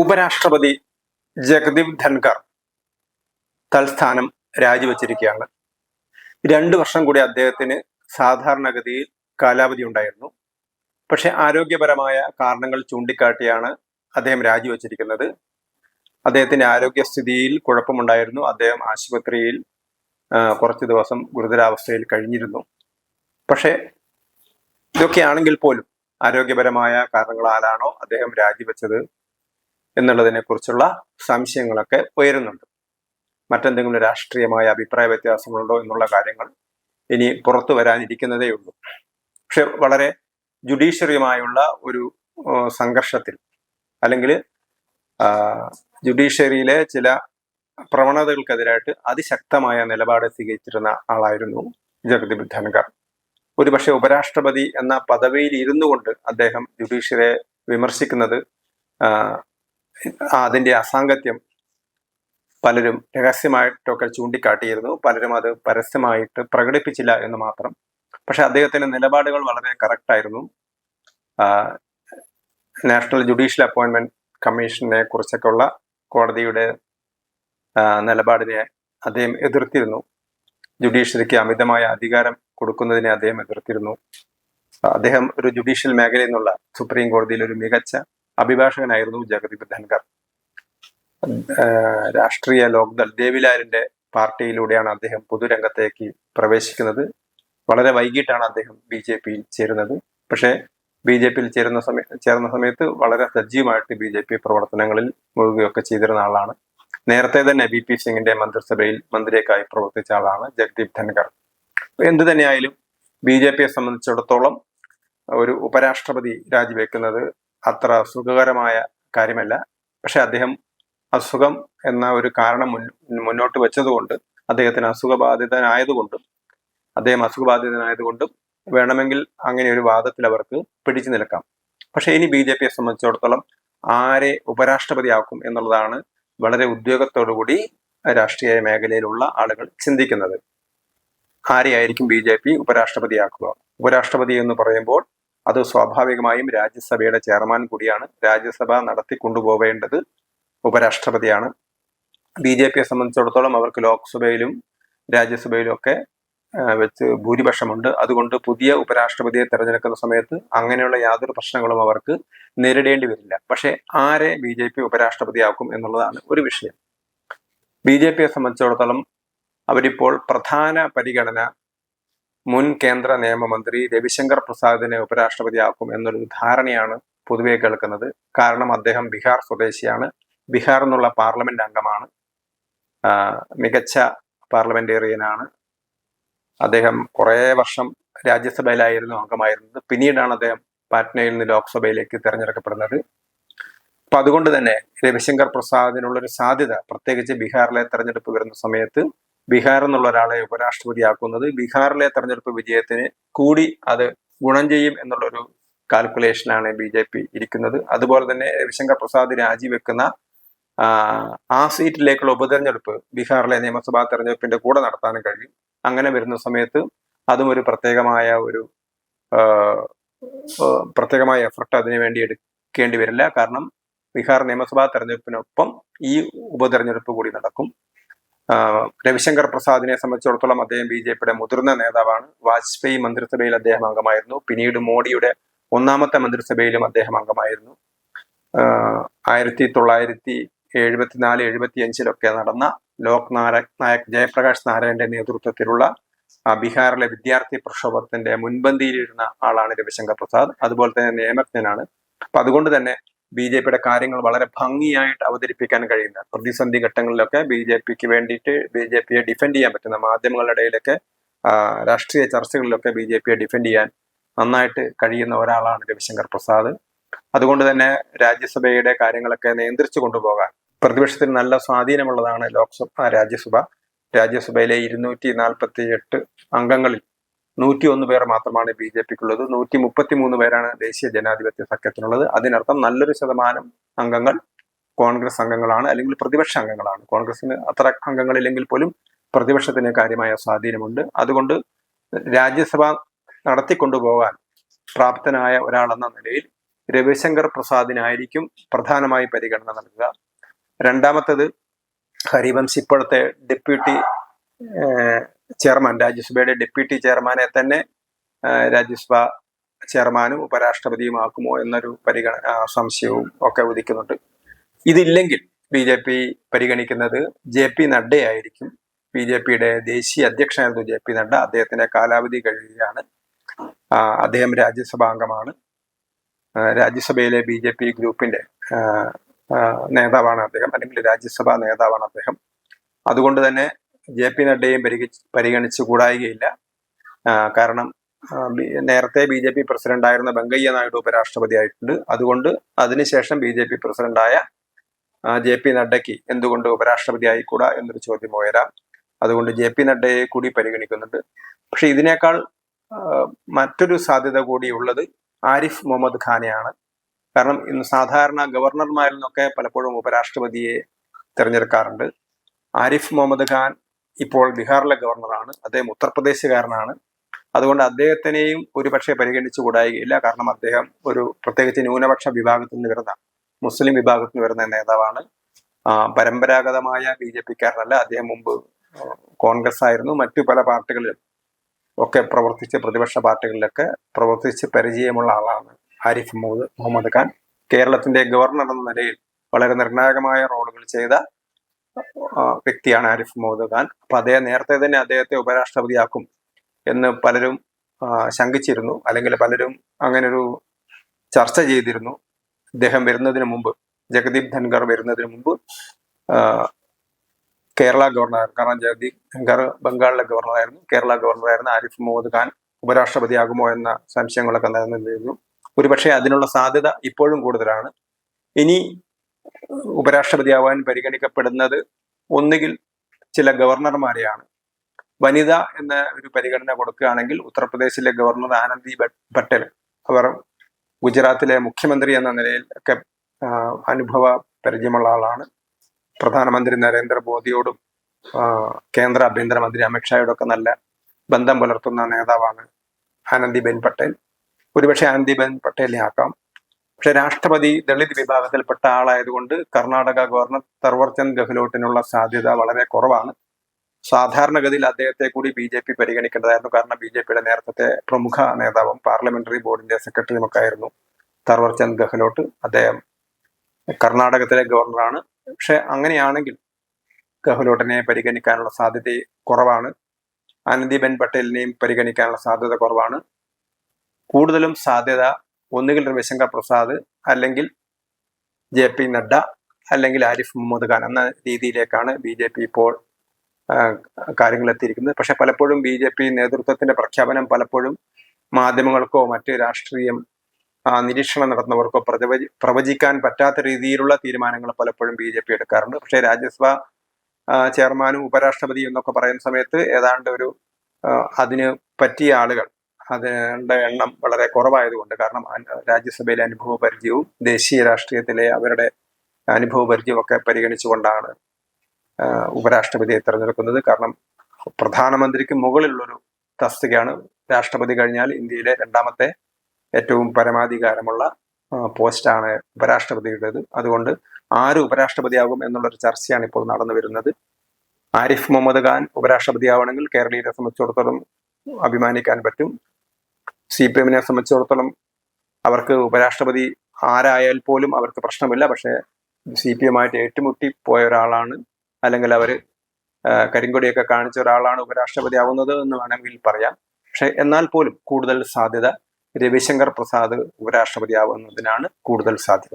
ഉപരാഷ്ട്രപതി ജഗദീപ് ധൻകർ തൽസ്ഥാനം രാജിവെച്ചിരിക്കുകയാണ്. രണ്ടു വർഷം കൂടി അദ്ദേഹത്തിന് സാധാരണഗതിയിൽ കാലാവധി ഉണ്ടായിരുന്നു. പക്ഷെ ആരോഗ്യപരമായ കാരണങ്ങൾ ചൂണ്ടിക്കാട്ടിയാണ് അദ്ദേഹം രാജിവെച്ചിരിക്കുന്നത്. അദ്ദേഹത്തിന്റെ ആരോഗ്യസ്ഥിതിയിൽ കുഴപ്പമുണ്ടായിരുന്നു. അദ്ദേഹം ആശുപത്രിയിൽ കുറച്ച് ദിവസം ഗുരുതരാവസ്ഥയിൽ കഴിഞ്ഞിരുന്നു. പക്ഷേ ഇതൊക്കെയാണെങ്കിൽ പോലും ആരോഗ്യപരമായ കാരണങ്ങളാലാണോ അദ്ദേഹം രാജിവെച്ചത്? എന്നുള്ളതിനെ കുറിച്ചുള്ള സംശയങ്ങളൊക്കെ ഉയരുന്നുണ്ട്. മറ്റെന്തെങ്കിലും രാഷ്ട്രീയമായ അഭിപ്രായ വ്യത്യാസങ്ങളുണ്ടോ എന്നുള്ള കാര്യങ്ങൾ ഇനി പുറത്തു വരാനിരിക്കുന്നതേ ഉള്ളൂ. പക്ഷെ വളരെ ജുഡീഷ്യറിയുമായുള്ള ഒരു സംഘർഷത്തിൽ അല്ലെങ്കിൽ ജുഡീഷ്യറിയിലെ ചില പ്രവണതകൾക്കെതിരായിട്ട് അതിശക്തമായ നിലപാട് സ്വീകരിച്ചിരുന്ന ആളായിരുന്നു ജഗദീപ് ധൻഖർ ഒരുപക്ഷെ ഉപരാഷ്ട്രപതി എന്ന പദവിയിൽ ഇരുന്നു കൊണ്ട് അദ്ദേഹം ജുഡീഷ്യറിയെ വിമർശിക്കുന്നത് ആ, അതിന്റെ അസാംഗത്യം പലരും രഹസ്യമായിട്ടൊക്കെ ചൂണ്ടിക്കാട്ടിയിരുന്നു. പലരും അത് പരസ്യമായിട്ട് പ്രകടിപ്പിച്ചില്ല എന്ന് മാത്രം. പക്ഷെ അദ്ദേഹത്തിന്റെ നിലപാടുകൾ വളരെ കറക്റ്റ് ആയിരുന്നു. നാഷണൽ ജുഡീഷ്യൽ അപ്പോയിന്റ്മെന്റ് കമ്മീഷനെ കുറിച്ചൊക്കെയുള്ള കോടതിയുടെ നിലപാടിനെ അദ്ദേഹം എതിർത്തിരുന്നു. ജുഡീഷ്യറിക്ക് അമിതമായ അധികാരം കൊടുക്കുന്നതിനെ അദ്ദേഹം എതിർത്തിരുന്നു. അദ്ദേഹം ഒരു ജുഡീഷ്യൽ മേഖലയിൽ നിന്നുള്ള സുപ്രീം കോടതിയിൽ ഒരു മികച്ച അഭിഭാഷകനായിരുന്നു ജഗദീപ് ധൻകർ രാഷ്ട്രീയ ലോക്ദൾ ദേവിലാലിന്റെ പാർട്ടിയിലൂടെയാണ് അദ്ദേഹം പൊതുരംഗത്തേക്ക് പ്രവേശിക്കുന്നത്. വളരെ വൈകിട്ടാണ് അദ്ദേഹം ബി ജെ പിയിൽ ചേരുന്നത്. പക്ഷേ ബി ജെ പിയിൽ ചേരുന്ന സമയ ചേർന്ന സമയത്ത് വളരെ സജീവമായിട്ട് ബി ജെ പി പ്രവർത്തനങ്ങളിൽ മുഴുകുകയൊക്കെ ചെയ്തിരുന്ന ആളാണ്. നേരത്തെ തന്നെ ബി പി സിംഗിന്റെ മന്ത്രിസഭയിൽ മന്ത്രിയൊക്കെയായി പ്രവർത്തിച്ച ആളാണ് ജഗദീപ് ധൻകർ എന്തു തന്നെയായാലും ബി ജെ പിയെ സംബന്ധിച്ചിടത്തോളം ഒരു ഉപരാഷ്ട്രപതി രാജിവെക്കുന്നത് അത്ര സുഖകരമായ കാര്യമല്ല. പക്ഷെ അദ്ദേഹം അസുഖം എന്ന ഒരു കാരണം മുന്നോട്ട് വെച്ചതുകൊണ്ട് അദ്ദേഹത്തിന് അസുഖബാധിതനായതുകൊണ്ടും അദ്ദേഹം അസുഖബാധിതനായതുകൊണ്ടും വേണമെങ്കിൽ അങ്ങനെ ഒരു വാദത്തിൽ അവർക്ക് പിടിച്ചു നിൽക്കാം. പക്ഷേ ഇനി ബി ജെ പിയെ സംബന്ധിച്ചിടത്തോളം ആരെ ഉപരാഷ്ട്രപതിയാക്കും എന്നുള്ളതാണ് വളരെ ഉദ്യോഗത്തോടുകൂടി രാഷ്ട്രീയ മേഖലയിലുള്ള ആളുകൾ ചിന്തിക്കുന്നത്. ആരെയായിരിക്കും ബി ജെ പി ഉപരാഷ്ട്രപതിയാക്കുക? ഉപരാഷ്ട്രപതി എന്ന് പറയുമ്പോൾ അത് സ്വാഭാവികമായും രാജ്യസഭയുടെ ചെയർമാൻ കൂടിയാണ്. രാജ്യസഭ നടത്തിക്കൊണ്ടുപോവേണ്ടത് ഉപരാഷ്ട്രപതിയാണ്. ബി ജെ പിയെ സംബന്ധിച്ചിടത്തോളം അവർക്ക് ലോക്സഭയിലും രാജ്യസഭയിലും ഒക്കെ വെച്ച് ഭൂരിപക്ഷമുണ്ട്. അതുകൊണ്ട് പുതിയ ഉപരാഷ്ട്രപതിയെ തെരഞ്ഞെടുക്കുന്ന സമയത്ത് അങ്ങനെയുള്ള യാതൊരു പ്രശ്നങ്ങളും അവർക്ക് നേരിടേണ്ടി വരില്ല. പക്ഷേ ആരെ ബി ജെ പി ഉപരാഷ്ട്രപതിയാക്കും എന്നുള്ളതാണ് ഒരു വിഷയം. ബി ജെ പിയെ സംബന്ധിച്ചിടത്തോളം അവരിപ്പോൾ പ്രധാന പരിഗണന മുൻ കേന്ദ്ര നിയമമന്ത്രി രവിശങ്കർ പ്രസാദിനെ ഉപരാഷ്ട്രപതിയാക്കും എന്നൊരു ധാരണയാണ് പൊതുവെ കേൾക്കുന്നത്. കാരണം അദ്ദേഹം ബീഹാർ സ്വദേശിയാണ്. ബീഹാർ എന്നുള്ള പാർലമെന്റ് അംഗമാണ്. മികച്ച പാർലമെന്റേറിയനാണ്. അദ്ദേഹം കുറേ വർഷം രാജ്യസഭയിലായിരുന്നു അംഗമായിരുന്നത്. പിന്നീടാണ് അദ്ദേഹം പാറ്റ്നയിൽ നിന്ന് ലോക്സഭയിലേക്ക് തിരഞ്ഞെടുക്കപ്പെടുന്നത്. അപ്പൊ അതുകൊണ്ട് തന്നെ രവിശങ്കർ പ്രസാദിനുള്ളൊരു സാധ്യത പ്രത്യേകിച്ച് ബീഹാറിലെ തെരഞ്ഞെടുപ്പ് വരുന്ന സമയത്ത് ബീഹാർ എന്നുള്ള ഒരാളെ ഉപരാഷ്ട്രപതി ആക്കുന്നത് ബീഹാറിലെ തെരഞ്ഞെടുപ്പ് വിജയത്തിന് കൂടി അത് ഗുണം ചെയ്യും എന്നുള്ളൊരു കാൽക്കുലേഷനാണ് ബി ജെ പി ഇരിക്കുന്നത്. അതുപോലെ തന്നെ രവിശങ്കർ പ്രസാദ് രാജിവെക്കുന്ന ആ, സീറ്റിലേക്കുള്ള ഉപതെരഞ്ഞെടുപ്പ് ബീഹാറിലെ നിയമസഭാ തെരഞ്ഞെടുപ്പിന്റെ കൂടെ നടത്താനും കഴിയും. അങ്ങനെ വരുന്ന സമയത്ത് അതും ഒരു പ്രത്യേകമായ ഒരു പ്രത്യേകമായ എഫർട്ട് അതിനു വേണ്ടി എടുക്കേണ്ടി വരില്ല. കാരണം ബീഹാർ നിയമസഭാ തെരഞ്ഞെടുപ്പിനൊപ്പം ഈ ഉപതെരഞ്ഞെടുപ്പ് കൂടി നടക്കും. രവിശങ്കർ പ്രസാദിനെ സംബന്ധിച്ചിടത്തോളം അദ്ദേഹം ബി ജെ പിയുടെ മുതിർന്ന നേതാവാണ്. വാജ്പേയി മന്ത്രിസഭയിൽ അദ്ദേഹം അംഗമായിരുന്നു. പിന്നീട് മോഡിയുടെ ഒന്നാമത്തെ മന്ത്രിസഭയിലും അദ്ദേഹം അംഗമായിരുന്നു. ആയിരത്തി തൊള്ളായിരത്തി എഴുപത്തിനാല് എഴുപത്തി അഞ്ചിലൊക്കെ നടന്ന ലോക് നായക് നായക് ജയപ്രകാശ് നാരായണന്റെ നേതൃത്വത്തിലുള്ള ബീഹാറിലെ വിദ്യാർത്ഥി പ്രക്ഷോഭത്തിന്റെ മുൻപന്തിയിലിരുന്ന ആളാണ് രവിശങ്കർ പ്രസാദ്. അതുപോലെ തന്നെ നിയമജ്ഞനാണ്. അപ്പൊ അതുകൊണ്ട് തന്നെ ബി ജെ പിയുടെ കാര്യങ്ങൾ വളരെ ഭംഗിയായിട്ട് അവതരിപ്പിക്കാൻ കഴിയുന്ന പ്രതിസന്ധി ഘട്ടങ്ങളിലൊക്കെ ബി ജെ പിക്ക് വേണ്ടിയിട്ട് ബി ജെ പിയെ ഡിഫെൻഡ് ചെയ്യാൻ പറ്റുന്ന മാധ്യമങ്ങളുടെ ഇടയിലൊക്കെ രാഷ്ട്രീയ ചർച്ചകളിലൊക്കെ ബി ജെ പിയെ ഡിഫെൻഡ് ചെയ്യാൻ നന്നായിട്ട് കഴിയുന്ന ഒരാളാണ് രവിശങ്കർ പ്രസാദ്. അതുകൊണ്ട് തന്നെ രാജ്യസഭയുടെ കാര്യങ്ങളൊക്കെ നിയന്ത്രിച്ചു കൊണ്ടുപോകാൻ പ്രതിപക്ഷത്തിന് നല്ല സ്വാധീനമുള്ളതാണ് ലോക്സഭ രാജ്യസഭ. രാജ്യസഭയിലെ ഇരുന്നൂറ്റി നാൽപ്പത്തി എട്ട് അംഗങ്ങളിൽ നൂറ്റി ഒന്ന് പേർ മാത്രമാണ് ബി ജെ പിക്കുള്ളത്. നൂറ്റി മുപ്പത്തി മൂന്ന് പേരാണ് ദേശീയ ജനാധിപത്യ സഖ്യത്തിനുള്ളത്. അതിനർത്ഥം നല്ലൊരു ശതമാനം അംഗങ്ങൾ കോൺഗ്രസ് അംഗങ്ങളാണ് അല്ലെങ്കിൽ പ്രതിപക്ഷ അംഗങ്ങളാണ്. കോൺഗ്രസിന് അത്ര അംഗങ്ങളില്ലെങ്കിൽ പോലും പ്രതിപക്ഷത്തിന് കാര്യമായ സ്വാധീനമുണ്ട്. അതുകൊണ്ട് രാജ്യസഭ നടത്തിക്കൊണ്ടുപോകാൻ പ്രാപ്തനായ ഒരാളെന്ന നിലയിൽ രവിശങ്കർ പ്രസാദിനായിരിക്കും പ്രധാനമായി പരിഗണന നൽകുക. രണ്ടാമത്തത് ഹരിവംശ് ഇപ്പോഴത്തെ ഡെപ്യൂട്ടി ചെയർമാൻ രാജ്യസഭയുടെ ഡെപ്യൂട്ടി ചെയർമാനെ തന്നെ രാജ്യസഭ ചെയർമാനും ഉപരാഷ്ട്രപതിയുമാക്കുമോ എന്നൊരു പരിഗണ സംശയവും ഒക്കെ ഉദിക്കുന്നുണ്ട്. ഇതില്ലെങ്കിൽ ബി ജെ പി പരിഗണിക്കുന്നത് ജെ പി നഡ്ഡയായിരിക്കും ബി ജെ പിയുടെ ദേശീയ അധ്യക്ഷനായിരുന്നു ജെ പി നഡ്ഡ. അദ്ദേഹത്തിന്റെ കാലാവധി കഴിയുകയാണ് അദ്ദേഹം രാജ്യസഭാ അംഗമാണ് രാജ്യസഭയിലെ ബി ജെ പി ഗ്രൂപ്പിന്റെ നേതാവാണ് അദ്ദേഹം. അല്ലെങ്കിൽ രാജ്യസഭാ നേതാവാണ് അദ്ദേഹം. അതുകൊണ്ട് തന്നെ ജെ പി നഡ്ഡയും പരിഗണിച്ച് കൂടായികയില്ല. കാരണം നേരത്തെ ബി ജെ പി പ്രസിഡന്റായിരുന്ന വെങ്കയ്യ നായിഡു ഉപരാഷ്ട്രപതി ആയിട്ടുണ്ട് അതുകൊണ്ട് അതിനുശേഷം ബി ജെ പി പ്രസിഡന്റായ ജെ പി നഡ്ഡയ്ക്ക് എന്തുകൊണ്ട് ഉപരാഷ്ട്രപതി ആയിക്കൂടാ എന്നൊരു ചോദ്യം ഉയരാം. അതുകൊണ്ട് ജെ പി നഡ്ഡയെ കൂടി പരിഗണിക്കുന്നുണ്ട്. പക്ഷെ ഇതിനേക്കാൾ മറ്റൊരു സാധ്യത കൂടി ഉള്ളത് ആരിഫ് മുഹമ്മദ് ഖാനെയാണ്. കാരണം ഇന്ന് സാധാരണ ഗവർണർമാരിൽ നിന്നൊക്കെ പലപ്പോഴും ഉപരാഷ്ട്രപതിയെ തിരഞ്ഞെടുക്കാറുണ്ട്. ആരിഫ് മുഹമ്മദ് ഖാൻ ഇപ്പോൾ ബീഹാറിലെ ഗവർണറാണ്. അദ്ദേഹം ഉത്തർപ്രദേശുകാരനാണ്. അതുകൊണ്ട് അദ്ദേഹത്തിനെയും ഒരുപക്ഷെ പരിഗണിച്ചു കൂടായികയില്ല. കാരണം അദ്ദേഹം ഒരു പ്രത്യേകിച്ച് ന്യൂനപക്ഷ വിഭാഗത്തിൽ നിന്ന് വരുന്ന മുസ്ലിം വിഭാഗത്തിൽ നിന്ന് വരുന്ന നേതാവാണ്. പരമ്പരാഗതമായ ബി ജെ പിക്കാരനല്ല. അദ്ദേഹം മുമ്പ് കോൺഗ്രസ് ആയിരുന്നു മറ്റു പല പാർട്ടികളിലും ഒക്കെ പ്രവർത്തിച്ച് പ്രതിപക്ഷ പാർട്ടികളിലൊക്കെ പ്രവർത്തിച്ച് പരിചയമുള്ള ആളാണ് ആരിഫ് മുഹമ്മദ് മുഹമ്മദ് ഖാൻ. കേരളത്തിന്റെ ഗവർണർ എന്ന നിലയിൽ വളരെ നിർണായകമായ റോളുകൾ ചെയ്ത വ്യക്തിയാണ് ആരിഫ് മുഹമ്മദ് ഖാൻ അപ്പൊ അദ്ദേഹം നേരത്തെ തന്നെ അദ്ദേഹത്തെ ഉപരാഷ്ട്രപതിയാക്കും എന്ന് പലരും ശങ്കിച്ചിരുന്നു. അല്ലെങ്കിൽ പലരും അങ്ങനൊരു ചർച്ച ചെയ്തിരുന്നു. അദ്ദേഹം വരുന്നതിന് മുമ്പ് ജഗദീപ് ധൻഖർ വരുന്നതിന് മുമ്പ് കേരള ഗവർണർ കാരണം ജഗദീപ് ധൻഖർ ബംഗാളിലെ ഗവർണറായിരുന്നു. കേരള ഗവർണറായിരുന്ന ആരിഫ് മുഹമ്മദ് ഖാൻ ഉപരാഷ്ട്രപതിയാകുമോ എന്ന സംശയങ്ങളൊക്കെ നിലനിന്നിരുന്നു. ഒരുപക്ഷെ അതിനുള്ള സാധ്യത ഇപ്പോഴും കൂടുതലാണ്. ഇനി ഉപരാഷ്ട്രപതിയാവാൻ പരിഗണിക്കപ്പെടുന്നത് ഒന്നുകിൽ ചില ഗവർണർമാരെയാണ്. വനിത എന്ന ഒരു പരിഗണന കൊടുക്കുകയാണെങ്കിൽ ഉത്തർപ്രദേശിലെ ഗവർണർ ആനന്ദി പട്ടേൽ. അവർ ഗുജറാത്തിലെ മുഖ്യമന്ത്രി എന്ന നിലയിൽ ഒക്കെ അനുഭവ പരിചയമുള്ള ആളാണ്. പ്രധാനമന്ത്രി നരേന്ദ്രമോദിയോടും മോദിയോടും കേന്ദ്ര ആഭ്യന്തരമന്ത്രി അമിത്ഷായോടൊക്കെ നല്ല ബന്ധം പുലർത്തുന്ന നേതാവാണ് ആനന്ദിബെൻ പട്ടേൽ. ഒരുപക്ഷെ ആനന്ദിബെൻ പട്ടേലിനെ ആക്കാം. പക്ഷെ രാഷ്ട്രപതി ദളിത് വിഭാഗത്തിൽപ്പെട്ട ആളായതുകൊണ്ട് കർണാടക ഗവർണർ തർവർചന്ദ് ഗെഹ്ലോട്ടിനുള്ള സാധ്യത വളരെ കുറവാണ്. സാധാരണഗതിയിൽ അദ്ദേഹത്തെ കൂടി ബി ജെ പി പരിഗണിക്കേണ്ടതായിരുന്നു. കാരണം ബി ജെ പിയുടെ നേരത്തെ പ്രമുഖ നേതാവും പാർലമെന്ററി ബോർഡിന്റെ സെക്രട്ടറിയും ഒക്കെ ആയിരുന്നു തർവർചന്ദ് ഗെഹ്ലോട്ട്. അദ്ദേഹം കർണാടകത്തിലെ ഗവർണറാണ്. പക്ഷെ അങ്ങനെയാണെങ്കിൽ ഗെഹ്ലോട്ടിനെ പരിഗണിക്കാനുള്ള സാധ്യത കുറവാണ്. ആനന്ദിബെൻ പട്ടേലിനെയും പരിഗണിക്കാനുള്ള സാധ്യത കുറവാണ്. കൂടുതലും സാധ്യത ഒന്നുകിൽ രവിശങ്കർ പ്രസാദ് അല്ലെങ്കിൽ ജെ പി നഡ്ഡ അല്ലെങ്കിൽ ആരിഫ് മുഹമ്മദ് ഖാൻ എന്ന രീതിയിലേക്കാണ് ബി ജെ പി ഇപ്പോൾ കാര്യങ്ങൾ എത്തിയിരിക്കുന്നത്. പക്ഷെ പലപ്പോഴും ബി ജെ പി നേതൃത്വത്തിന്റെ പ്രഖ്യാപനം പലപ്പോഴും മാധ്യമങ്ങൾക്കോ മറ്റ് രാഷ്ട്രീയം നിരീക്ഷണം നടത്തുന്നവർക്കോ പ്രവചി പ്രവചിക്കാൻ പറ്റാത്ത രീതിയിലുള്ള തീരുമാനങ്ങൾ പലപ്പോഴും ബി ജെ പി എടുക്കാറുണ്ട്. പക്ഷേ രാജ്യസഭ ചെയർമാനും ഉപരാഷ്ട്രപതിയും എന്നൊക്കെ പറയുന്ന സമയത്ത് ഏതാണ്ട് ഒരു അതിന് പറ്റിയ ആളുകൾ അതിന്റെ എണ്ണം വളരെ കുറവായതുകൊണ്ട് കാരണം രാജ്യസഭയിലെ അനുഭവ പരിചയവും ദേശീയ രാഷ്ട്രീയത്തിലെ അവരുടെ അനുഭവ ഒക്കെ പരിഗണിച്ചുകൊണ്ടാണ് ഉപരാഷ്ട്രപതിയെ തിരഞ്ഞെടുക്കുന്നത്. കാരണം പ്രധാനമന്ത്രിക്ക് മുകളിലുള്ളൊരു തസ്തികയാണ് രാഷ്ട്രപതി കഴിഞ്ഞാൽ ഇന്ത്യയിലെ രണ്ടാമത്തെ ഏറ്റവും പരമാധികാരമുള്ള പോസ്റ്റാണ് ഉപരാഷ്ട്രപതിയുടേത്. അതുകൊണ്ട് ആര് ഉപരാഷ്ട്രപതിയാകും എന്നുള്ളൊരു ചർച്ചയാണ് ഇപ്പോൾ നടന്നു വരുന്നത്. ആരിഫ് മുഹമ്മദ് ഖാൻ ഉപരാഷ്ട്രപതിയാവണമെങ്കിൽ കേരളീയരെ സംബന്ധിച്ചിടത്തോളം അഭിമാനിക്കാൻ പറ്റും. സി പി എമ്മിനെ സംബന്ധിച്ചിടത്തോളം അവർക്ക് ഉപരാഷ്ട്രപതി ആരായാൽ പോലും അവർക്ക് പ്രശ്നമില്ല. പക്ഷേ സി പി എമ്മായിട്ട് ഏറ്റുമുട്ടി പോയ ഒരാളാണ്. അല്ലെങ്കിൽ അവർ കരിങ്കൊടിയൊക്കെ കാണിച്ച ഒരാളാണ് ഉപരാഷ്ട്രപതി ആവുന്നത് എന്ന് വേണമെങ്കിൽ പറയാം. പക്ഷെ എന്നാൽ പോലും കൂടുതൽ സാധ്യത രവിശങ്കർ പ്രസാദ് ഉപരാഷ്ട്രപതി ആവുന്നതിനാണ് കൂടുതൽ സാധ്യത.